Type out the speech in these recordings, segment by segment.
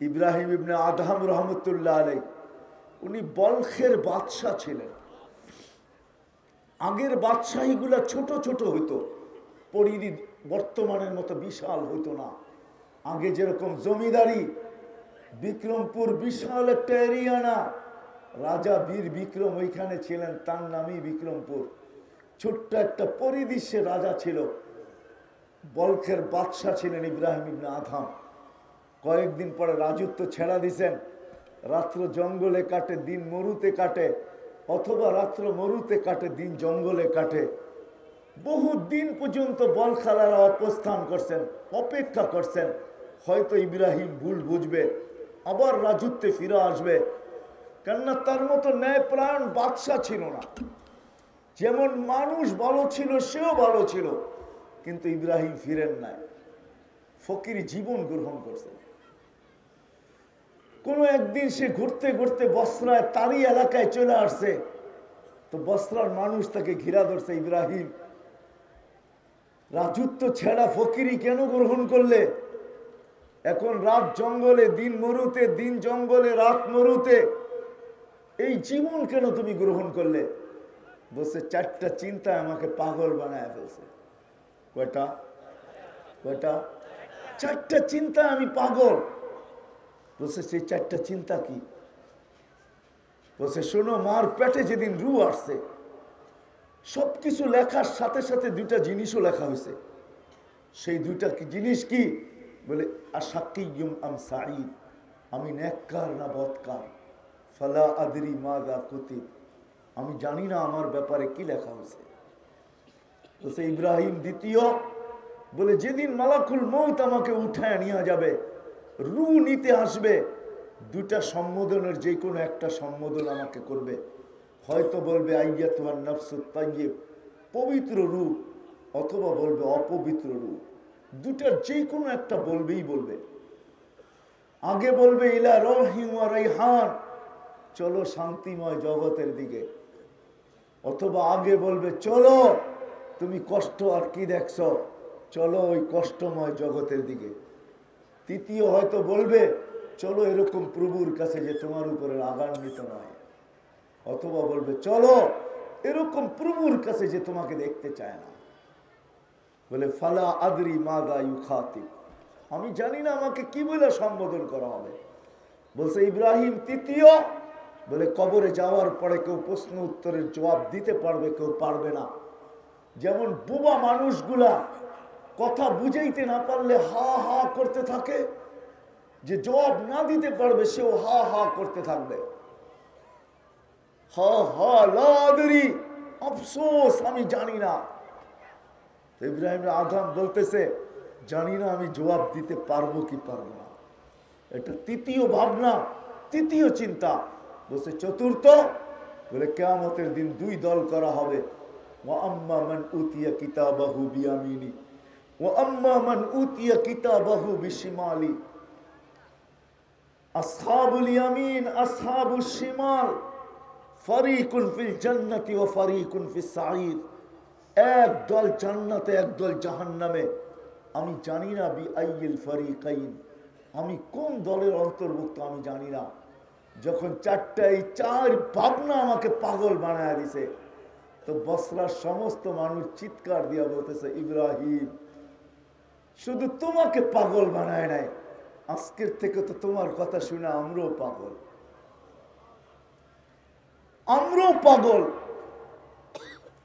ইব্রাহিম ইবনে Adham রহমতুল্লাহ আলাই উনি বলখের বাদশাহ ছিলেন। আগের বাদশাহীগুলা ছোট ছোট হইতো, পরিধি বর্তমানের মতো বিশাল হইতো না। আগে যেরকম জমিদারি, বিক্রমপুর বিশাল একটা এরিয়া না, রাজা বীর বিক্রম ওইখানে ছিলেন, তার নামই বিক্রমপুর। ছোট্ট একটা সে রাজা ছিল। বলখের বাদশাহ ছিলেন ইব্রাহিম ইবনে আধাম কয়েকদিন পরে রাজত্ব ছেড়া দিছেন। রাত্র জঙ্গলে কাটে, দিন মরুতে কাটে, অথবা রাত্র মরুতে কাটে, দিন জঙ্গলে কাটে। বহু দিন পর্যন্ত বল খেলারা অবস্থান করছেন, অপেক্ষা করছেন। হয়তো ইব্রাহিম ভুল বুঝবে, আবার রাজত্বে ফিরে আসবে। কেননা তার মতো ন্যায়প্রাণ বাদশাহ ছিল না। যেমন মানুষ ভালো ছিল, সেও ভালো ছিল, কিন্তু ইব্রাহিম ফিরেন নাই। ফকির জীবন গ্রহণ করছেন। কোনো একদিন সে ঘুরতে ঘুরতে বস্ত্রায় তারই এলাকায় চলে আসছে। তো বস্ত্রার মানুষ তাকে ঘিরা ধরছে, ইব্রাহিম, রাজত্ব ছেড়া ফকিরি কেন গ্রহণ করলে? এখন রাত জঙ্গলে, দিন মরুতে, দিন জঙ্গলে, রাত মরুতে, এই জীবন কেন তুমি গ্রহণ করলে? বসে চারটা চিন্তা আমাকে পাগল বানায় ফেলছে। কয়টা? কয়টা? চারটা চিন্তা আমি পাগল। বলছে সেই চারটা চিন্তা কি? বলছে, শোনো, মার পেটে যেদিন রু আসছে সব কিছু লেখার সাথে সাথে দুইটা জিনিসও লেখা হয়েছে। সেই দুইটা কি জিনিস কি? বলে আম না বৎকার। ফালা মা দা আমি জানি না আমার ব্যাপারে কি লেখা হয়েছে। বলছে, ইব্রাহিম দ্বিতীয়, বলে, যেদিন মালাকুল মৌত আমাকে উঠায় নিয়ে যাবে রু নিতে আসবে। দুটা সম্বোধনের যে কোনো একটা সম্বোধন আমাকে করবে। হয়তো বলবে আইয়া তোমার নফসুত তাইয়ে পবিত্র রূপ অথবা বলবে, অপবিত্র রূপ দুটার যে কোনো একটা বলবেই বলবে। আগে বলবে, ইলা রহিম চলো শান্তিময় জগতের দিকে। অথবা আগে বলবে, চলো, তুমি কষ্ট আর কি দেখছ? চলো ওই কষ্টময় জগতের দিকে। তৃতীয় হয়তো বলবে, চলো এরকম প্রভুর কাছে যে তোমার উপরে রাগান্বিত নয়। অথবা বলবে, চলো এরকম প্রভুর কাছে যে তোমাকে দেখতে চায় না। বলে, ফালা আদরি মাদা ইউখাতি আমি জানি না আমাকে কি বলে সম্বোধন করা হবে। বলছে, ইব্রাহিম তৃতীয়? বলে, কবরে যাওয়ার পরে কেউ প্রশ্ন উত্তরের জবাব দিতে পারবে, কেউ পারবে না। যেমন বুবা মানুষগুলা কথা বুঝাইতে না পারলে হা হা করতে থাকে। যে জবাব না দিতে পারবে, সেও হা হা করতে থাকবে। হা হা লাদরি আফসোস, আমি জানি না। ইব্রাহিম আদম বলতেছে, জানি না আমি জবাব দিতে পারব কি পারব না। এটা তৃতীয় ভাবনা, তৃতীয় চিন্তা। বলছে, চতুর্থ, বলে কেয়ামতের দিন দুই দল করা হবে। আম্মা কিতাবাহু বিয়ামিনী। ও আম্মা মান উতিয়া কিতাবাহু বিশিমালি জান্নাতি ও ফারিকুন ফিস সাঈদ এক দল জান্নাতে, এক দল জাহান্নামে। আমি জানি না বি আইল ফারিকাইন। আমি কোন দলের অন্তর্ভুক্ত আমি জানি না। যখন চারটা এই চার ভাবনা আমাকে পাগল বানায় দিছে, তো বসরার সমস্ত মানুষ চিৎকার দিয়া বলতেছে, ইব্রাহিম শুধু তোমাকে পাগল বানায় নাই। আজকের থেকে তো তোমার কথা শুনে আমরাও পাগল। আমরাও পাগল।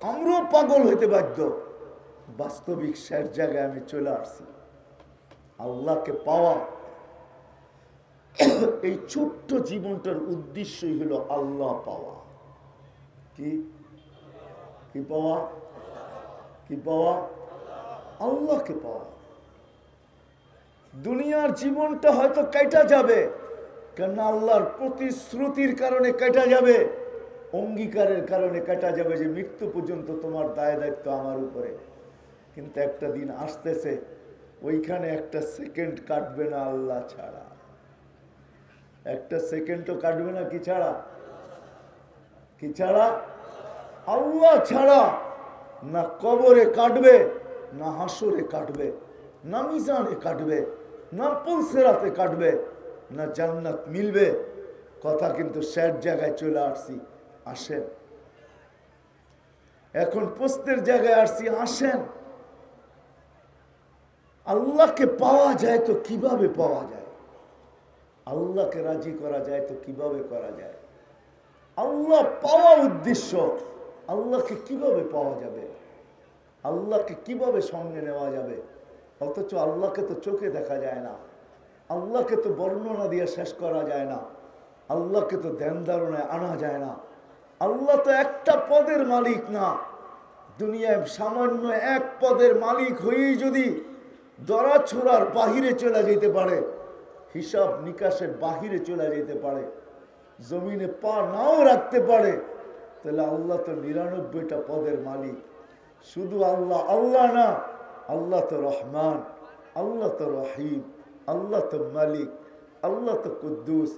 আমরাও পাগল হইতে বাধ্য। বাস্তবিক শেষ জায়গায় আমি চলে আসছি। আল্লাহকে পাওয়া। এই ছোট্ট জীবনটার উদ্দেশ্যই হলো আল্লাহ পাওয়া। কি? কি পাওয়া? কি পাওয়া? আল্লাহকে পাওয়া। দুনিয়ার জীবনটা হয়তো কেটা যাবে কেন আল্লাহর প্রতিশ্রুতির কারণে কেটা যাবে, অঙ্গীকারের কারণে কেটা যাবে যে মৃত্যু পর্যন্ত তোমার দায় দায়িত্ব আমার উপরে। কিন্তু একটা দিন আসতেছে, ওইখানে একটা সেকেন্ড কাটবে না আল্লাহ ছাড়া। একটা সেকেন্ডও কাটবে না কি ছাড়া? কি ছাড়া? আল্লাহ ছাড়া। না কবরে কাটবে, না হাসরে কাটবে, না মিজানে কাটবে। না পুলসেরাতে কাটবে, না জান্নাত মিলবে? কথা কিন্তু স্যার জায়গায় চলে আসছি, আসেন। এখন প্রশ্নের জায়গায় আসছি, আসেন। আল্লাহকে পাওয়া যায় তো কীভাবে পাওয়া যায়? আল্লাহকে রাজি করা যায় তো কীভাবে করা যায়? আল্লাহ পাওয়া উদ্দেশ্য, আল্লাহকে কীভাবে পাওয়া যাবে? আল্লাহকে কীভাবে সঙ্গে নেওয়া যাবে? অথচ আল্লাহকে তো চোখে দেখা যায় না। আল্লাহকে তো বর্ণনা দিয়ে শেষ করা যায় না। আল্লাহকে তো ধারণায় আনা যায় না। আল্লাহ তো একটা পদের মালিক না। দুনিয়ায় সামান্য এক পদের মালিক হয়েই যদি দরা ছোড়ার বাহিরে চলে যেতে পারে, হিসাব নিকাশের বাহিরে চলে যেতে পারে, জমিনে পা নাও রাখতে পারে, তাহলে আল্লাহ তো নিরানব্বইটা পদের মালিক। শুধু আল্লাহ আল্লাহ না আল্লাহ তো রহমান আল্লাহ তো রহিম আল্লাহ তো মালিক আল্লাহ তো কুদ্দুস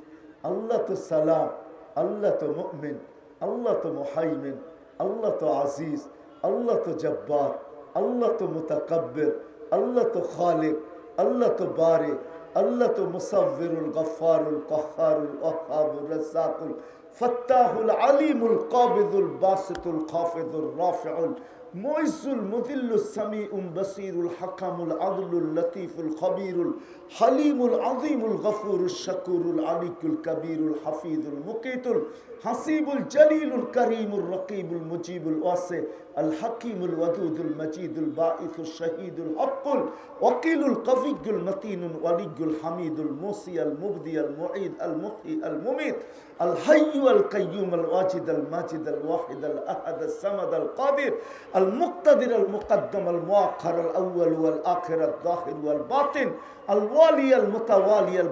আল্লাহ তো সালাম আল্লাহ তো মুমিন আল্লাহ তো মুহাইমিন আল্লাহ তো আজিজ আল্লাহ তো জব্বার আল্লাহ তো মুতাকাব্বির আল্লাহ তো খালিক আল্লাহ তো বারে আল্লাহ তো মুসাব্বিরুল গফফারুল কহ্হারুল ওয়াহ্হাবুর রাজ্জাকুল ফাত্তাহুল আলিমুল কাবিদুল বাসিতুল খাফিদুল রাফিউল মুইসুল মুদিল্লুস সামিউল বাসিরুল হাকামুল আদলুল লতিফুল খবীরুল হালিমুল আযীমুল গফুরুল শাকুরুল আলিকুল কবীরুল হাফিজুল মুকিতুল হাসিবুল জলিলুল করিমুল রকিবুল মুজিবুল ওয়াসি আল হাকিমুল ওয়াদুদুল মজিদুল বাঈসুল শহীদুল হকুল ওয়াকিলুল কফিগুল মতিনুল ওয়ালিগুল হামিদুল মুসি আল মুবদি আল মুঈদ আল মুহি আল মুমিত আল হাইয়ু আল কাইয়ুম আল ওয়াজিদ আল মাজিদ আল ওয়াহিদ আল আহাদ আল সামাদ আল কাদির আল মুক্তাদির আল মুকদ্দম আল মুআখখার আল আউয়াল ওয়াল আখির আল যাহির ওয়াল বাতিন আল ওয়ালি আল মুতাওয়ালি আল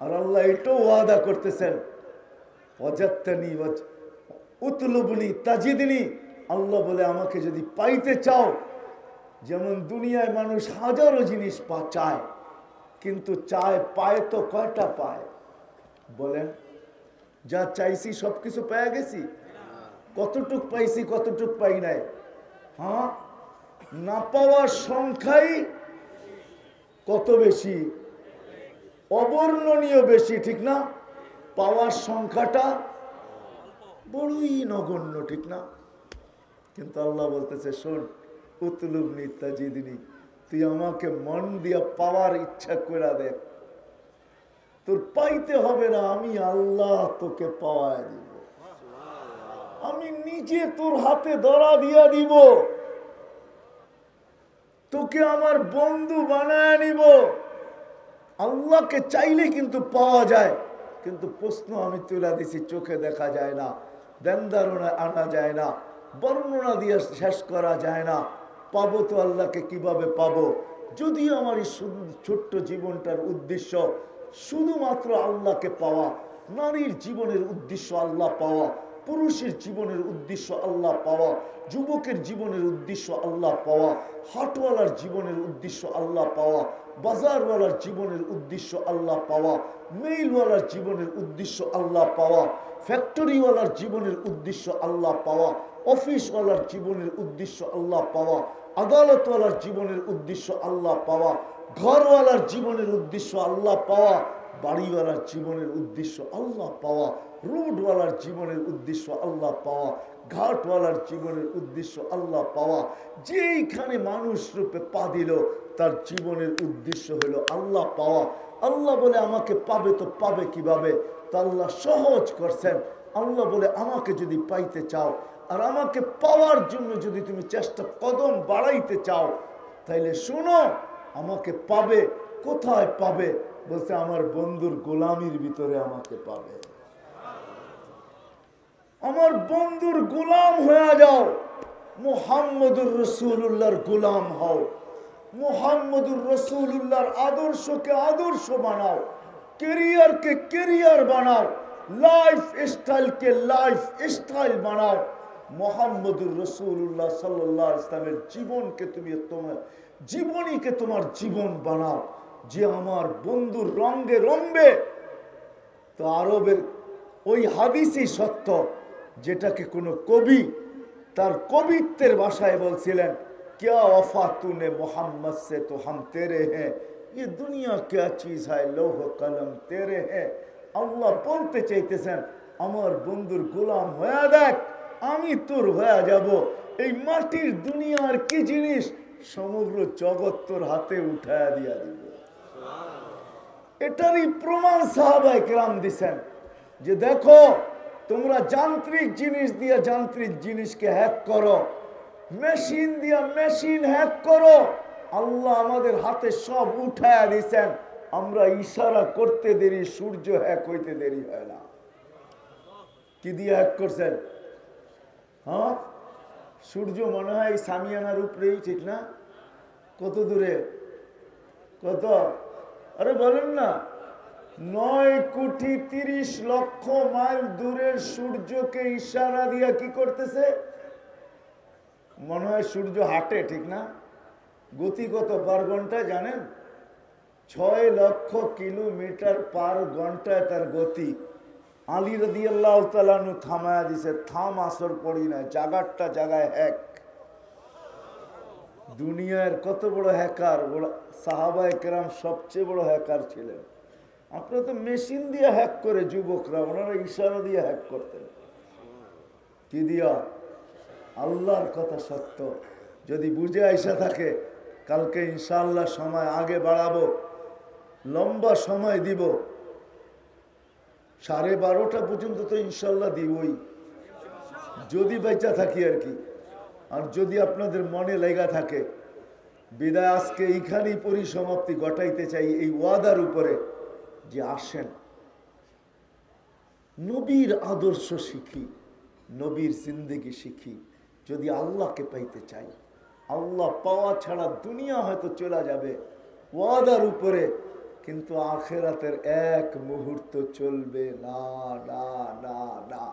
আর আল্লাহ এটাও ওয়াদা করতেছেন। অজাত্তানি উতলুবনি তাজিদিনী। আল্লাহ বলে, আমাকে যদি পাইতে চাও, যেমন দুনিয়ায় মানুষ হাজারো জিনিস পা চায়, কিন্তু চায়, পায় তো কয়টা পায়? বলেন, যা চাইছি সব কিছু পেয়ে গেছি? কতটুক পাইছি, কতটুক পাই নাই? হ্যাঁ? না পাওয়ার সংখ্যাই কত বেশি? অবর্ণনীয় বেশি, ঠিক না? পাওয়ার সংখ্যাটা বড়ই নগণ্য, ঠিক না? কিন্তু আল্লাহ বলতেছে, শোন উতলুব নিত্যাজিদিনী তুই আমাকে মন দিয়া পাওয়ার ইচ্ছা করে দেখ তোর পাইতে হবে না, আমি আল্লাহ তোকে পাওয়ায় দিব। আমি নিজে তোর হাতে ধরা দিয়া দিব। তোকে আমার বন্ধু বানায় নিব। আল্লাহকে চাইলে কিন্তু পাওয়া যায়, কিন্তু প্রশ্ন আমি তুলে দিছি, চোখে দেখা যায় না, দেন আনা যায় না, বর্ণনা দিয়ে শেষ করা যায় না, পাবো তো আল্লাহকে কীভাবে পাবো? যদি আমার এই ছোট্ট জীবনটার উদ্দেশ্য শুধুমাত্র আল্লাহকে পাওয়া, নারীর জীবনের উদ্দেশ্য আল্লাহ পাওয়া পুরুষের জীবনের উদ্দেশ্য আল্লাহ পাওয়া যুবকের জীবনের উদ্দেশ্য আল্লাহ পাওয়া হাটওয়ালার জীবনের উদ্দেশ্য আল্লাহ পাওয়া বাজারওয়ালার জীবনের উদ্দেশ্য আল্লাহ পাওয়া মেইলওয়ালার জীবনের উদ্দেশ্য আল্লাহ পাওয়া ফ্যাক্টরিওয়ালার জীবনের উদ্দেশ্য আল্লাহ পাওয়া অফিসওয়ালার জীবনের উদ্দেশ্য আল্লাহ পাওয়া আদালতওয়ালার জীবনের উদ্দেশ্য আল্লাহ পাওয়া ঘরওয়ালার জীবনের উদ্দেশ্য আল্লাহ পাওয়া বাড়িওয়ালার জীবনের উদ্দেশ্য আল্লাহ পাওয়া রোডওয়ালার জীবনের উদ্দেশ্য আল্লাহ পাওয়া, ঘাটওয়ালার জীবনের উদ্দেশ্য আল্লাহ পাওয়া, যেইখানে মানুষ রূপে পা দিল, তার জীবনের উদ্দেশ্য হলো আল্লাহ পাওয়া। আল্লাহ বলে আমাকে পাবে তো পাবে কীভাবে? তা আল্লাহ সহজ করছেন। আল্লাহ বলে আমাকে যদি পাইতে চাও, আর আমাকে পাওয়ার জন্য যদি তুমি চেষ্টা কদম বাড়াইতে চাও, তাইলে শোনো, আমাকে পাবে, কোথায় পাবে? বলছে, আমার বন্ধুর গোলামির ভিতরে আমাকে পাবে। আমার বন্ধুর গোলাম হয়ে যাও। মুহাম্মদুর রসুল্লাহর গোলাম হও। মুহাম্মদুর রসুল্লাহর আদর্শকে আদর্শ বানাও। কেরিয়ারকে কেরিয়ার বানাও। লাইফ স্টাইলকে লাইফ স্টাইল বানাও। মোহাম্মদুর রসুল্লাহ সাল্লাহ ইসলামের জীবনকে তুমি তোমার জীবনীকে তোমার জীবন বানাও। যে আমার বন্ধুর রঙ্গে রম্বে, তো আরবের ওই হাদিসই সত্য। যেটাকে কোনো কবি তার কবিত্বের ভাষায় বলছিলেন क्या वफा तूने मोहम्मद से तो हम तेरे हैं ये दुनिया क्या चीज है लोह कलम तेरे हैं আল্লাহ বলতে চাইতেছেন আমার বন্ধুর গোলাম হয়ে দেখ আমি তোর হয়ে যাব এই মাটির দুনিয়ার কি জিনিস সমগ্র জগৎ তোর হাতে উঠায় দিয়া দিব এটারই প্রমাণ সাহাবাই কেরাম দিছেন যে দেখো তোমরা যান্ত্রিক জিনিস দিয়ে যান্ত্রিক জিনিসকে হ্যাক করো। মেশিন দিয়ে মেশিন হ্যাক করো। আল্লাহ আমাদের হাতে সব উঠায় দিছেন। আমরা ইশারা করতে দেরি, সূর্য হ্যাক হইতে দেরি হয় না। কি দিয়ে হ্যাক করছেন? হ্যাঁ? সূর্য মনে হয় সামিয়ানার উপরেই ঠিক না? কত দূরে? কত? আরে বলেন না। নয় কোটি তিরিশ লক্ষ মাইল দূরের সূর্যকে ইশারা দিয়া কি করতেছে? মনে হয় সূর্য হাঁটে, ঠিক না? গতি কত পার ঘন্টায়, জানেন? ছয় লক্ষ কিলোমিটার পার ঘন্টায় তার গতি। আলী রদি আল্লাহ থামায়া দিছে। থাম, আসর পড়ি না জাগারটা জাগায় এক দুনিয়ার কত বড় হ্যাকার বড় কেরাম সবচেয়ে বড় হ্যাকার ছিলেন। আপনারা তো মেশিন দিয়ে হ্যাক করে যুবকরা, ওনারা ইশারা দিয়ে হ্যাক করতেন। কি দিয়া? আল্লাহর কথা সত্য। যদি বুঝে আইসা থাকে, কালকে ইনশাল্লাহ সময় আগে বাড়াবো, লম্বা সময় দিব। সাড়ে বারোটা পর্যন্ত তো ইনশাল্লাহ দিবই। যদি বেচা থাকি আর কি। আর যদি আপনাদের মনে লেগা থাকে, বিদায় আজকে এইখানেই পরিসমাপ্তি ঘটাইতে চাই এই ওয়াদার উপরে। যে আসেন। নবীর আদর্শ শিখি, নবীর জিন্দেগি শিখি। যদি আল্লাহকে পাইতে চাই, আল্লাহ পাওয়া ছাড়া দুনিয়া হয়তো চলে যাবে ওয়াদার উপরে, কিন্তু আখেরাতের এক মুহূর্ত চলবে না না না না।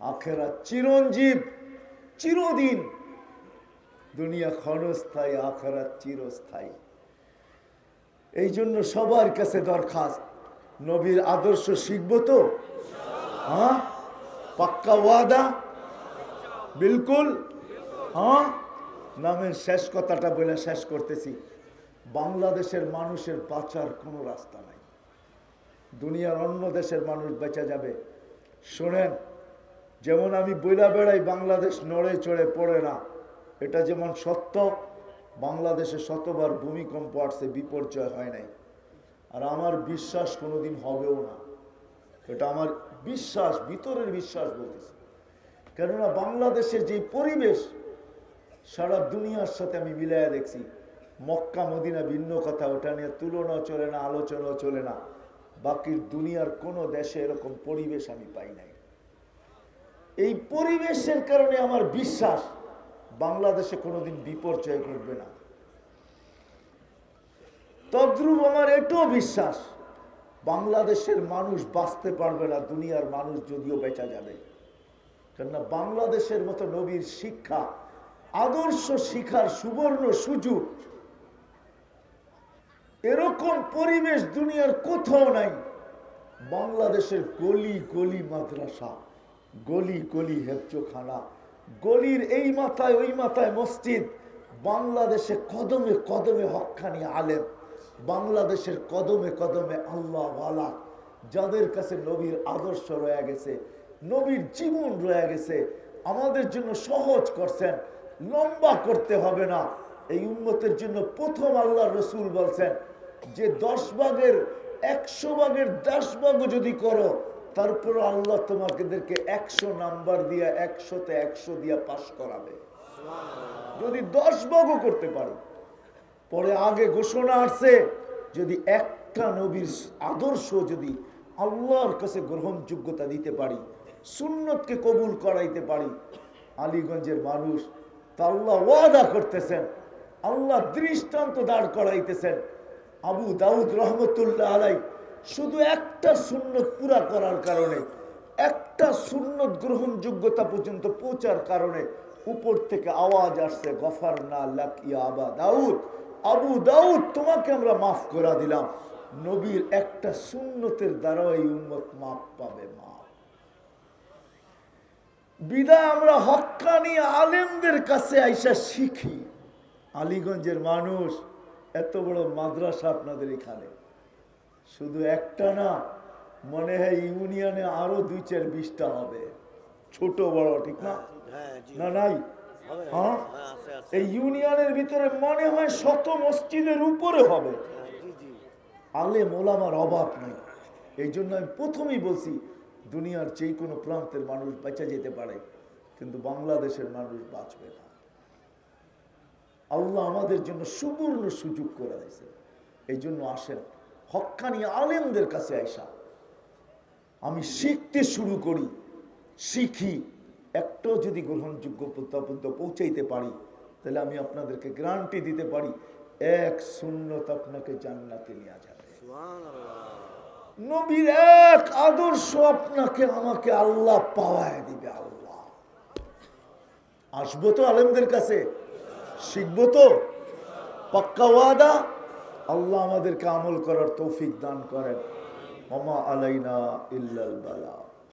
আখেরা চিরঞ্জীব, চিরদিন। দুনিয়া ক্ষণস্থায়ী আখেরা চিরস্থায়ী। এই জন্য সবার কাছে দরখাস্ত। নবীর আদর্শ শিখব তো? হ্যাঁ? পাক্কা ওয়াদা? বিলকুল? হ্যাঁ? নামের শেষ কথাটা বলে শেষ করতেছি। বাংলাদেশের মানুষের বাঁচার কোনো রাস্তা নাই। দুনিয়ার অন্য দেশের মানুষ বেঁচে যাবে। শোনেন, যেমন আমি বইলা বেড়াই, বাংলাদেশ নড়ে চড়ে পড়ে না। এটা যেমন সত্য বাংলাদেশে শতবার ভূমিকম্প আসছে, বিপর্যয় হয় নাই। আর আমার বিশ্বাস কোনোদিন হবেও না। এটা আমার বিশ্বাস, ভিতরের বিশ্বাস বলতেছি। কেননা বাংলাদেশের যে পরিবেশ, সারা দুনিয়ার সাথে আমি মিলাইয়া দেখছি। মক্কা, মদিনা ভিন্ন কথা, ওটা নিয়ে তুলনা চলে না, আলোচনাও চলে না। বাকির দুনিয়ার কোনো দেশে এরকম পরিবেশ আমি পাই নাই। এই পরিবেশের কারণে আমার বিশ্বাস বাংলাদেশে কোনোদিন বিপর্যয় ঘটবে না। তদ্রুপ আমার এটাও বিশ্বাস, বাংলাদেশের মানুষ বাঁচতে পারবে না, দুনিয়ার মানুষ যদিও বেঁচা যাবে। কেননা বাংলাদেশের মতো নবীর শিক্ষা, আদর্শ শিখার সুবর্ণ সুযোগ, এরকম পরিবেশ দুনিয়ার কোথাও নাই। বাংলাদেশের গলি গলি মাদ্রাসা, গলি গলি হেফজোখানা গলির এই মাথায়, ওই মাথায় মসজিদ। বাংলাদেশে কদমে কদমে হক্কানি আলেম। বাংলাদেশের কদমে কদমে আল্লাহ ওয়ালা। যাদের কাছে নবীর আদর্শ রয়ে গেছে, নবীর জীবন রয়ে গেছে, আমাদের জন্য সহজ করছেন, লম্বা করতে হবে না। এই উন্মতের জন্য প্রথম আল্লাহ রসুল বলছেন, যে দশ ভাগের একশো ভাগের দশ ভাগও যদি করো তারপর আল্লাহ তোমাদেরকে একশো নাম্বার দিয়া একশোতে একশো দিয়া পাশ করাবে। যদি দশ ভাগও করতে পারো। পরে আগে ঘোষণা আসছে যদি একটা নবীর আদর্শ যদি আল্লাহর কাছে গ্রহণযোগ্যতা দিতে পারি সুন্নতকে কবুল করাইতে পারি আলীগঞ্জের মানুষ তা আল্লাহ ওয়াদা করতেছেন আল্লাহ দৃষ্টান্ত দাঁড় করাইতেছেন। আবু দাউদ রহমতুল্লাহ আলাই শুধু একটা সুন্নত পুরা করার কারণে, একটা সুন্নত গ্রহণযোগ্যতা পর্যন্ত পৌঁছার কারণে উপর থেকে আওয়াজ আসছে গফার না লাকিয়া আবা দাউদ, আবু দাউদ তোমাকে আমরা মাফ করা দিলাম। নবীর একটা সুন্নতের দ্বারা এই উম্মত মাফ পাবে মাফ বিদায় আমরা হক্কানি আলেমদের কাছে আইসা শিখি। আলীগঞ্জের মানুষ, এত বড় মাদ্রাসা আপনাদের এখানে। শুধু একটা না মনে হয় ইউনিয়নে আরও দুই চার বিশটা হবে। ছোট বড় ঠিক না? হ্যাঁ না নাই? হ্যাঁ? হ্যাঁ এই ইউনিয়নের ভিতরে মনে হয় শত মসজিদের উপরে হবে। হ্যাঁ, আলে মোলামার অভাব নেই। এই জন্য আমি প্রথমেই বলছি দুনিয়ার যে কোনো প্রান্তের মানুষ বেঁচে যেতে পারে কিন্তু বাংলাদেশের মানুষ বাঁচবে না। আল্লাহ আমাদের জন্য সুবর্ণ সুযোগ করে দিয়েছে এই জন্য আসেন। হক্কানি আলেমদের কাছে আইসা আমি শিখতে শুরু করি শিখি একটাও যদি গ্রহণযোগ্য পর্যন্ত পৌঁছাইতে পারি তাহলে আমি আপনাদেরকে গ্যারান্টি দিতে পারি এক শূন্যত আপনাকে জান্নাতে নিয়ে যাবে। নবীর এক আদর্শ আপনাকে আমাকে আল্লাহ পাওয়ায় দিবে আল্লাহ। আসব তো আলেমদের কাছে? শিখব তো? পাক্কা ওয়াদা? আল্লাহ আমাদেরকে আমল করার তৌফিক দান করেন। ওমা আলাইনা ইল্লাল বালা।